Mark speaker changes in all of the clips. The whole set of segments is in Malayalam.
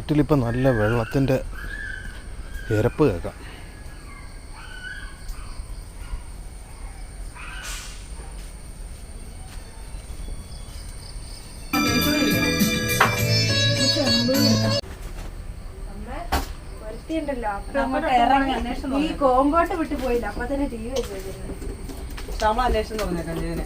Speaker 1: ആറ്റിലിപ്പോൾ നല്ല വെള്ളത്തിന്റെ ഇരപ്പ് കേൾക്കാം.
Speaker 2: ഈ കോമ്പോട്ട് വിട്ടു പോയില്ല. അപ്പൊ തന്നെ ടി വി
Speaker 3: നമ്മൾ അന്വേഷണം തോന്നിയേക്കാം ജീവനെ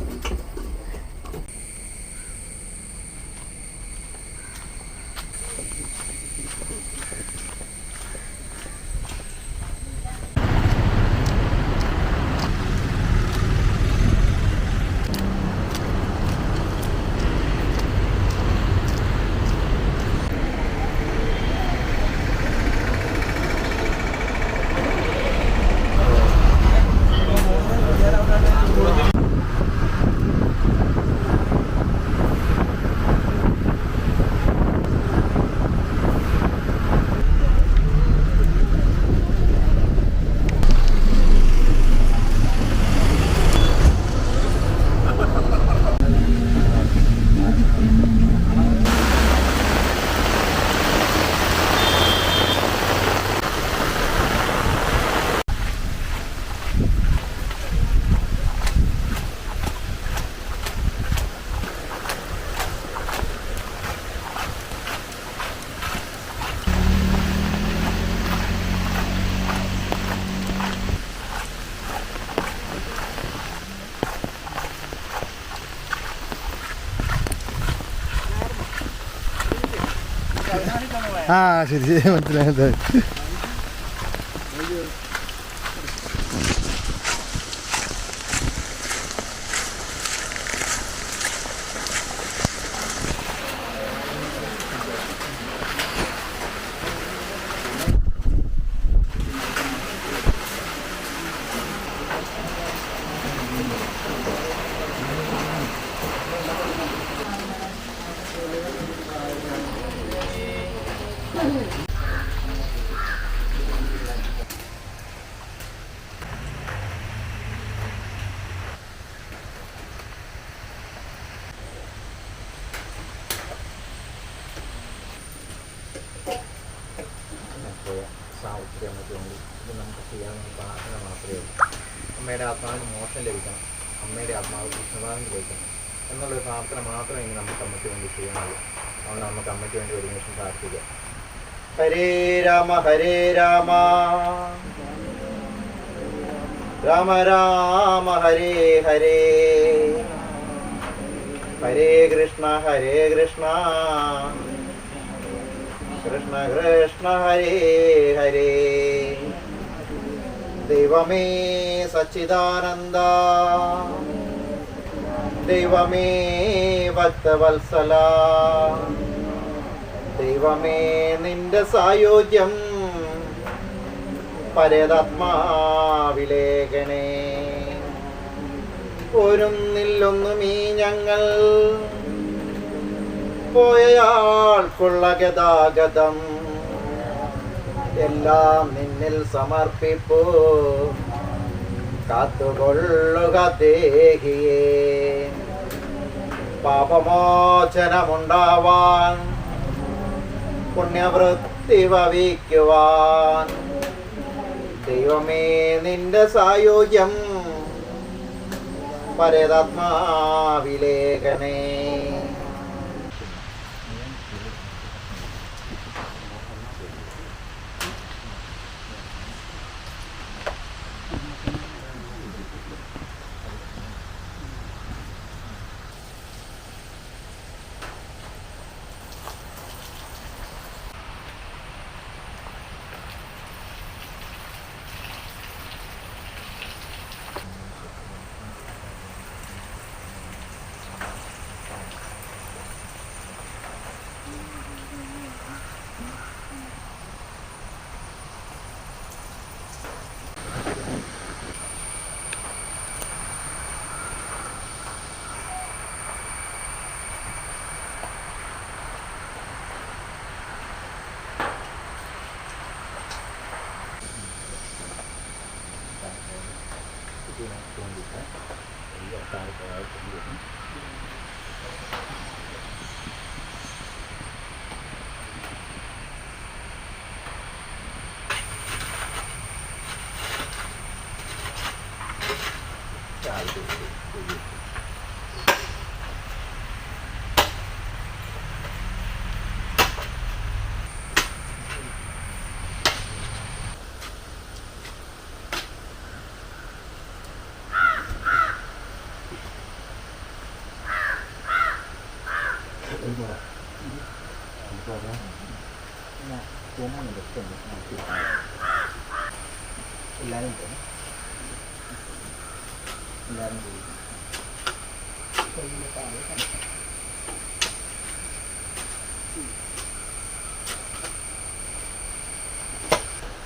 Speaker 1: ആ ശരി ശരി മനസ്സിലായി
Speaker 4: അമ്മയുടെ ആത്മാവിന് മോശം ലഭിക്കണം. അമ്മയുടെ ആത്മാവ് കൃഷ്ണഭാവം ലഭിക്കണം. എന്നുള്ളൊരു പ്രാർത്ഥന മാത്രമേ നമുക്ക് അമ്മയ്ക്ക് വേണ്ടി ചെയ്യാനുള്ളൂ. അതുകൊണ്ട് നമുക്ക് അമ്മയ്ക്ക് വേണ്ടി ഒരു നിമിഷം പ്രാർത്ഥിക്കാം. ഹരേ രാമ ഹരേ രാമ. രാമ രാമ ഹരേ ഹരേ. ഹരേ കൃഷ്ണ ഹരേ കൃഷ്ണ. കൃഷ്ണ കൃഷ്ണ ഹരേ ഹരേ. ദൈവമേ സച്ചിദാനന്ദ. ദൈവമേ ഭക്തവത്സല. ദൈവമേ നിന്റെ സായോജ്യം. പരതാത്മാവിലേഖനേ ഒരുന്നില്ലൊന്നുമീ ഞങ്ങൾ. പോയയാൾക്കുള്ള ഗതാഗതം. എല്ലാം നിന്നിൽ സമർപ്പിപ്പോ. കാത്തുകൊള്ളുക ദേഹിയേ. പാപമോചനമുണ്ടാവാൻ പുണ്യവൃത്തി ഭവിക്കുവാൻ ദൈവമേ നിന്റെ സായോജ്യം പരതാത്മാവിലേഖനേ
Speaker 1: Đấy, vào tay của Dũng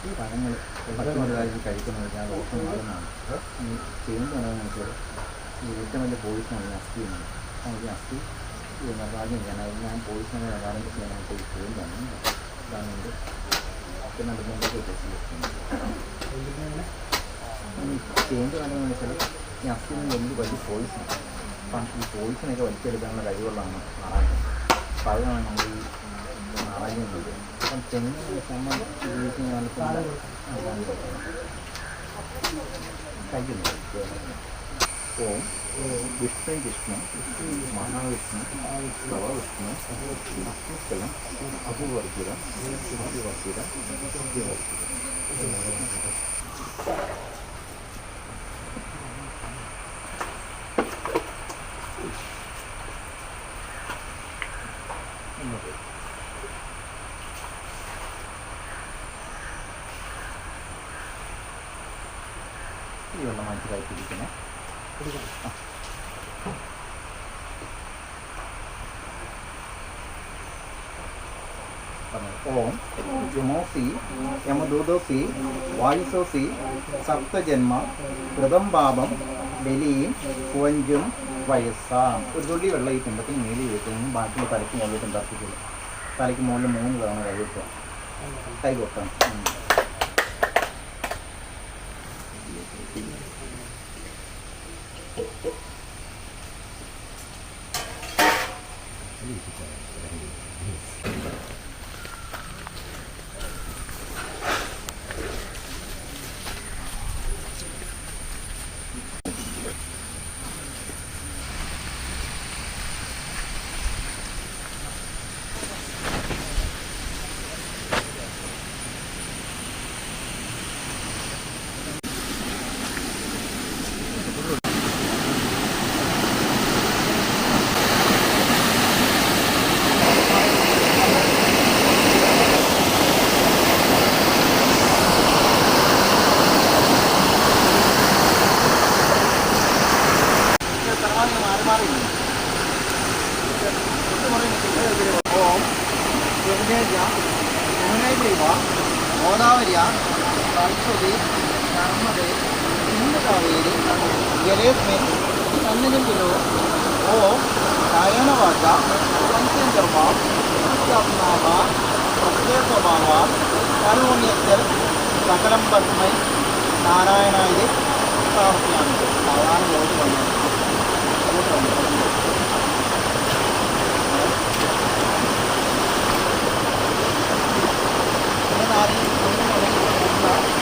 Speaker 1: ഈ പഴങ്ങൾ പച്ചമരുതായി കഴിക്കുന്നത് ഞാൻ ദോഷം മാറുന്നതാണ്. ഈ ചെയ്യുന്നത് എന്താണെന്ന് വെച്ചാൽ ഈ ഏറ്റവും വലിയ പോയിസണാണ് ഈ അസ്ഥി അപ്പോൾ ഈ അസ്ഥി നിർമ്മാർജനം ചെയ്യാനായി ഞാൻ പോയിസണെ ആരംഭം ചെയ്യാനായിട്ട് ഈ ചെയ്യുന്നതാണ് ഇതാണ് എന്റെ അതുകൊണ്ടൊക്കെ ഉദ്ദേശിക്കുന്നത് ചേഞ്ച് വേണ്ടതെന്ന് വെച്ചാൽ ഈ അസ്ഥിന് വലിയ വലിയ പോയിസൺ അപ്പം ഈ പോയിസണൊക്കെ വലിച്ചെടുക്കാനുള്ള കഴിവുള്ളതാണ് നാരായണം അപ്പം അതാണ് നമ്മൾ ഈ అలాగే కొంచెం సంబంధించి అనుకున్నాను తగ్గింది ఓం విష్ణు విష్ణు మహావిష్ణు శివ విష్ణు అస్మికలం అభివర్జితం అభివర్జితం అభివర్జితం ഈ വെള്ളം മനസ്സിലാക്കിയിരിക്കുന്നത്. ഓം ജുമോസി യമദൂതോസി വായുസോസി സപ്തജന്മ കൃതം പാപം ബലിയും കുവഞ്ചും വയസ്സാം. ഒരു തുള്ളി വെള്ളം ഈ കുമ്പത്തിന് മേലി വെക്കുന്നു ബാക്കി തലയ്ക്ക് മുകളിലോട്ടും തർപ്പിക്കുക തലയ്ക്ക് മുകളിൽ മൂന്ന് തവണ കൈകൊട്ടുക കൈ കൊട്ടണം ഉം. ഓം placement announced below or Diana Vata, Panchandrama, Suttabnava, Pratyakabhava, Karunyatar,
Speaker 4: Sakalam Patmai, నారాయణాయే ప్రార్థ్యాన్ని సాధారణ రోజు నేను
Speaker 5: అది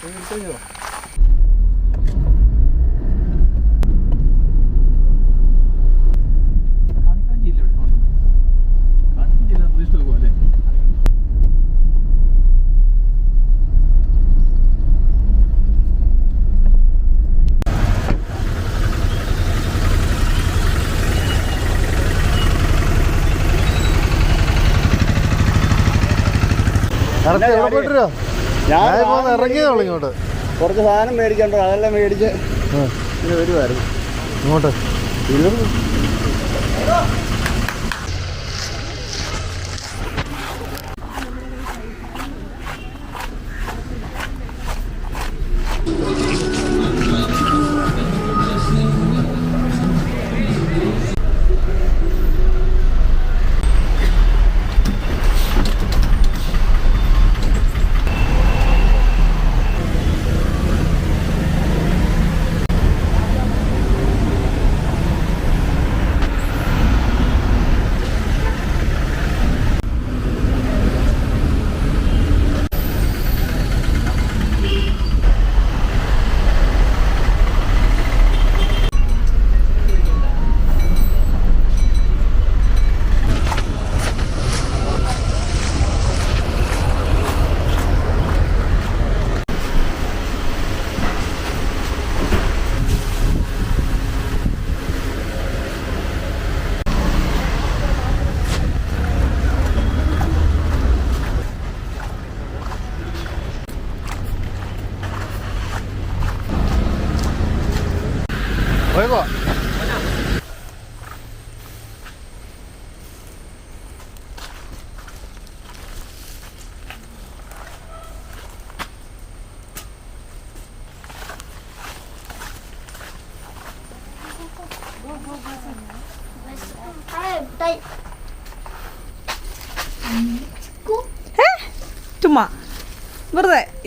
Speaker 5: Tingin sa'yo.
Speaker 6: ഞാൻ
Speaker 5: ഇറങ്ങിയതുള്ളൂ ഇങ്ങോട്ട്
Speaker 6: കുറച്ച് സാധനം മേടിക്കണ്ടോ അതെല്ലാം മേടിച്ച് വരുമായിരുന്നു
Speaker 5: ഇങ്ങോട്ട്.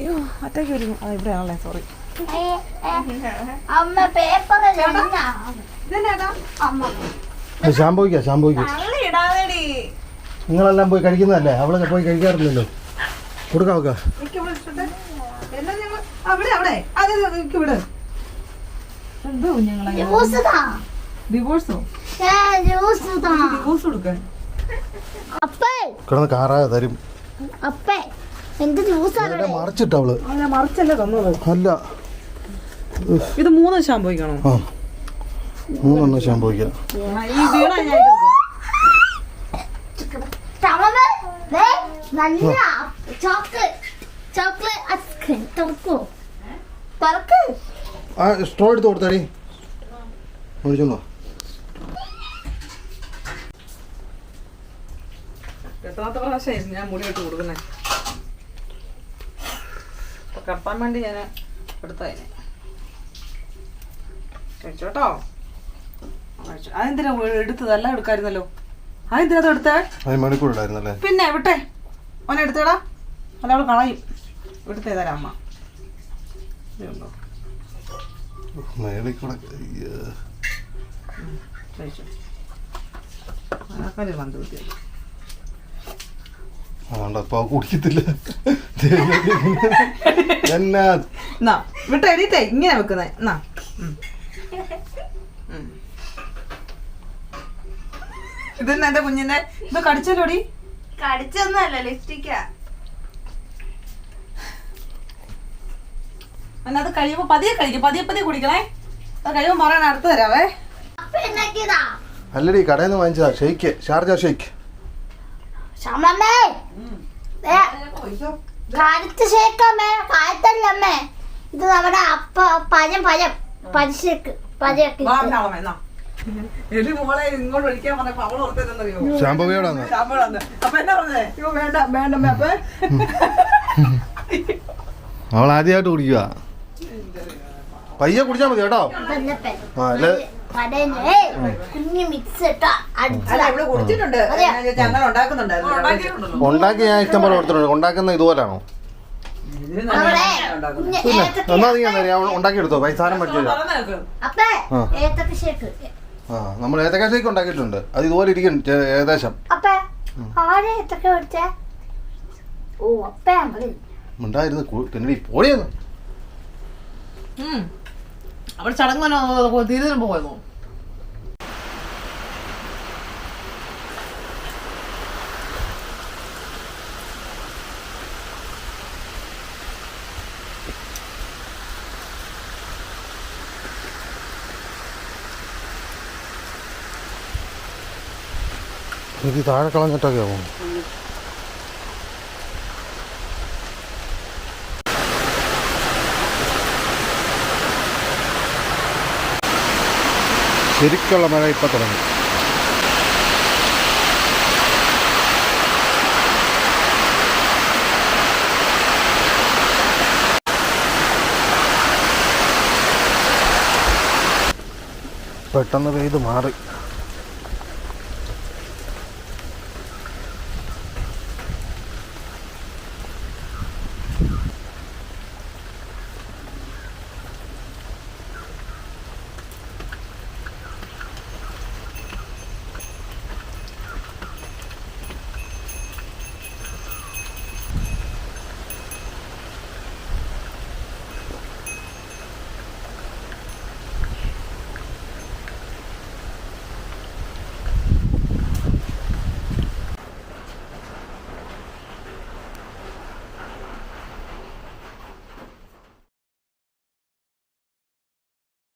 Speaker 3: അയ്യോ അറ്റാക്ക് വരും ആ ഇവിടെ ആണല്ലേ സോറി
Speaker 5: നിങ്ങളെല്ലാം പോയി കഴിക്കുന്നതല്ലേ? അവളൊക്കെ പോയി കഴിക്കാറില്ലല്ലോ കൊടുക്കാം
Speaker 3: വിട് എന്തോ ഡിവോഴ്സോ ഡിവോഴ്സ് കൊടുക്കാൻ.
Speaker 5: കിടന്ന് കാറാതെ തരും.
Speaker 7: അപ്പേ. എന്ത് ജ്യൂസാണ്
Speaker 5: ഇവിടെ മറിച്ചിട്ട് അവൾ.
Speaker 3: ആ ഞാൻ മറിച്ചല്ലേ തന്നത്.
Speaker 5: അല്ല.
Speaker 3: ഇത് മൂന്ന് ശാമ്പോയിക്കണോ
Speaker 5: ആ. മൂന്നെണ്ണം ശാമ്പോയ്ക്ക
Speaker 3: ഈ വീണ ഞാൻ
Speaker 7: നല്ല ചോക്ലേറ്റ്. Chocolate ice cream. തുറക്കൂ. തുറക്ക്.
Speaker 5: ആ സ്ട്രോ എടുത്ത് കൊടുത്താടി. മേടിച്ചോണ്ടോ
Speaker 3: എത്രാമത്തെ പ്രാവശ്യം ഞാൻ മുടി ഇട്ട് കൊടുക്കുന്നേ? കപ്പാൻ വേണ്ടി ഞാൻ എടുത്തതിനെ. കഴിച്ചോട്ടോ? കഴിച്ചു. അതെന്തിനാ എടുത്തത്? എല്ലാം എടുക്കായിരുന്നല്ലോ. അതെന്തിനാ അത് എടുത്തേ? പിന്നെ വിട്ടെ. ഓനെ എടുത്തേടാ. അല്ല അവൾ കളയും. എടുത്തേ തരാം അമ്മ. കഴിച്ചു. അതൊക്കെ കുത്തിയത്
Speaker 5: അതുകൊണ്ട് അപ്പൊ കുടിക്കത്തില്ല എന്നാ.
Speaker 3: വിട്ടെ ഇങ്ങനെ വെക്കുന്നേ. എന്നാ. ഇതെന്നാ എന്റെ കുഞ്ഞിന്റെ ഇത് കടിച്ചല്ലോടി?
Speaker 7: കടിച്ചൊന്നുമല്ല ലിപ്സ്റ്റിക്കാ.
Speaker 3: എന്നാ അത് കഴിയുമ്പോ പതിയെ കഴിക്കും പതിയെ പതിയെ കുടിക്കണേ. അത് കഴിയുമ്പോ പറയണ അടുത്ത് തരാവേ.
Speaker 5: അല്ലടി കടയിൽ നിന്ന് വാങ്ങിച്ചതാ. Shake Sharjah shake.
Speaker 7: ശ്യാമമ്മേ. ദേ, കരുത്ത് ഷേക്കമ്മേ കായത്തല്ലമ്മേ ഇത് നമ്മുടെ അപ്പ പഴം പഴം. പരിശേക്ക് പഴയൊക്കെ.
Speaker 3: എലി മോളെ ഇങ്ങോട്ട് ഒഴിക്കാൻ പറഞ്ഞപ്പോ അവൾ ഓർത്തതെന്നറിയോ
Speaker 5: ശാമ്പോവിയോടാന്ന്
Speaker 3: ശാമ്പളാന്ന്. അപ്പൊ എന്നാ പറഞ്ഞേ? ഇപ്പൊ വേണ്ട വേണ്ടമ്മേ അപ്പൊ.
Speaker 5: അവൾ ആദ്യമായിട്ട് കുടിക്കുക പയ്യെ കുടിച്ചാ മതി കേട്ടോ. ആ അല്ലേ?
Speaker 7: കുഞ്ഞു മിക്സ് ഇട്ടാ
Speaker 5: ഉണ്ടാക്കി ഞാൻ ഇഷ്ടം പോലെ കൊടുത്തിട്ടുണ്ട്. ഉണ്ടാക്കുന്ന. ഇതുപോലാണോ പിന്നെ എന്നാ നീ ഞാൻ
Speaker 7: പറ്റില്ല
Speaker 5: ആ. നമ്മൾ ഏത്തക്കാ ഷേക്ക് ഉണ്ടാക്കിയിട്ടുണ്ട്. അത് ഇതുപോലെ ഇരിക്കും ഏകദേശം. ഉണ്ടായിരുന്നു പിന്നീട് പോടിയെന്ന്.
Speaker 3: അവിടെ ചടങ്ങ് പോയതോ
Speaker 5: ഇത് താഴെ കളഞ്ഞിട്ടൊക്കെ ശരിക്കുള്ള മഴ ഇപ്പം തുടങ്ങി. പെട്ടെന്ന് പെയ്ത് മാറി.